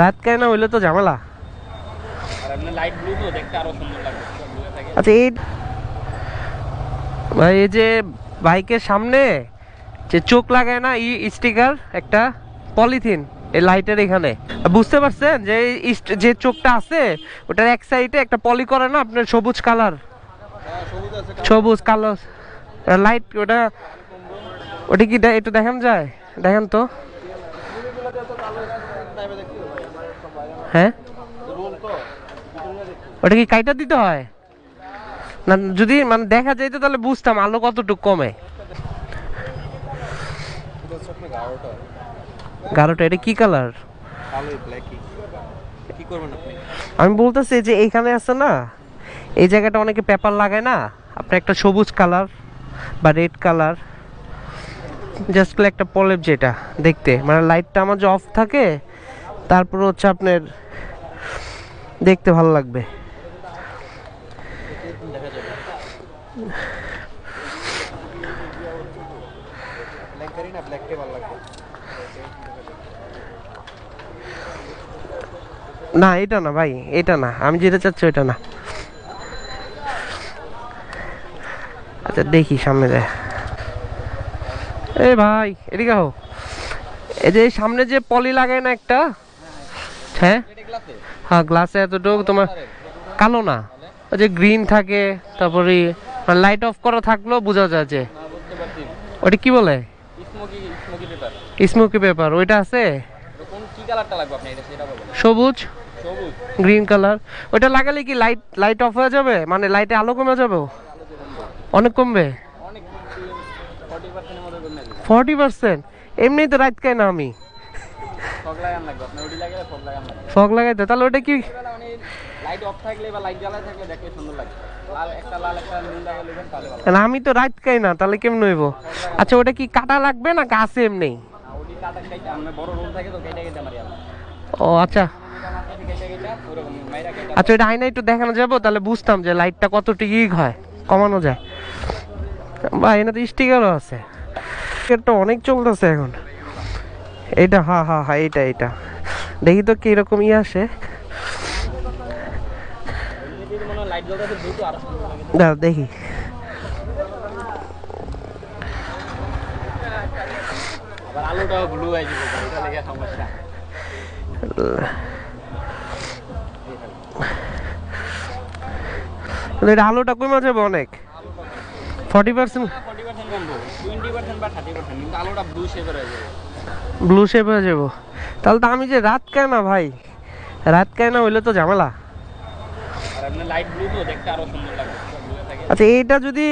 রাত কায় না হইলে তো ঝামেলা? আচ্ছা এই ভাই এই যে বাইকের সামনে যে চোখ লাগায় না ই স্টিকার একটা পলিথিন এই লাইটের এখানে। বুঝতে পারছেন যে যে চোখটা আছে ওটার এক সাইডে একটা পলি করে না আপনার সবুজ কালার হ্যাঁ সবুজ কালো লাইট ওটা ওটা কি একটু দেখান যায়? দেখেন তো। হ্যাঁ? ওটা কি কাইটা দিতে হয়? না, যদি মানে দেখা যাইতো তাহলে বুঝতাম আলো কতটুকু কমে। গাঢ়টা, এটা কি কালার? আমি বলতেছি যে এইখানে আছে না, এই জায়গাটা অনেকে পেপার লাগায় না, আপনার একটা সবুজ কালার বা রেড কালার। জাস্ট একটা পলেপ যেটা, দেখতে। মানে লাইটটা আমার যে অফ থাকে, তারপর হচ্ছে আপনার দেখতে ভালো লাগবে। না, এটা না ভাই, এটা না। আমি যেটা চাচ্ছি ওইটা না। আচ্ছা দেখি সামনে যায়। এ ভাই, এদিকে আহো। এই যে সামনে যে পলি লাগায় না একটা? হ্যাঁ? হ্যাঁ গ্লাসে এতটুকু তোমার কালো না। ওই যে গ্রিন থাকে, তারপরে লাইট অফ করা থাকলেও বোঝা যায় যে ওটা কি বলে? স্মোকি পেপার ওইটা আছে? সবুজ? গ্রিন কালার ওইটা লাগালে কি লাইট লাইট অফ হয়ে যাবে? মানে লাইটে আলো কমে যাবে? অনেক কমবে অনেক ফর্টি পার্সেন্টের মতো কমে যাবে ফর্টি পার্সেন্ট। এমনি তো রাত খাই না আমি? ফগ ফগ লাগাইতে তাহলে ওটা কি? আমি তো রাত খাই না তাহলে কেমন হইব? আচ্ছা ওটা কি কাটা লাগবে না গাছে এমনি? তো ও আচ্ছা। আচ্ছা ওটা আয়না একটু দেখানো যাব তাহলে বুঝতাম যে লাইটটা কতটুকু হয় কমানো যায়। বা এনে তো স্টিকারও আছে। স্টিকারটা অনেক চলতেছে এখন। এইটা হা হা হা এইটা এইটা। দেখি তো কীরকম ই আসে। দাঁড়া দেখি। এটা আলোটা কমে যাবে অনেক। ফর্টি পার্সেন্ট পার্সেন্ট কমবো টোয়েন্টি পার্সেন্ট বা থার্টি পার্সেন্ট কিন্তু আলোটা ব্লু শেপের হয়ে যাবে। ব্লু শেপ হয়ে যাব। তাহলে তো আমি যে রাত কে না ভাই? রাত কে না হইলে তো ঝামেলা? আর এমনি লাইট ব্লু তো দেখতে আরও সুন্দর লাগবে আচ্ছা এইটা যদি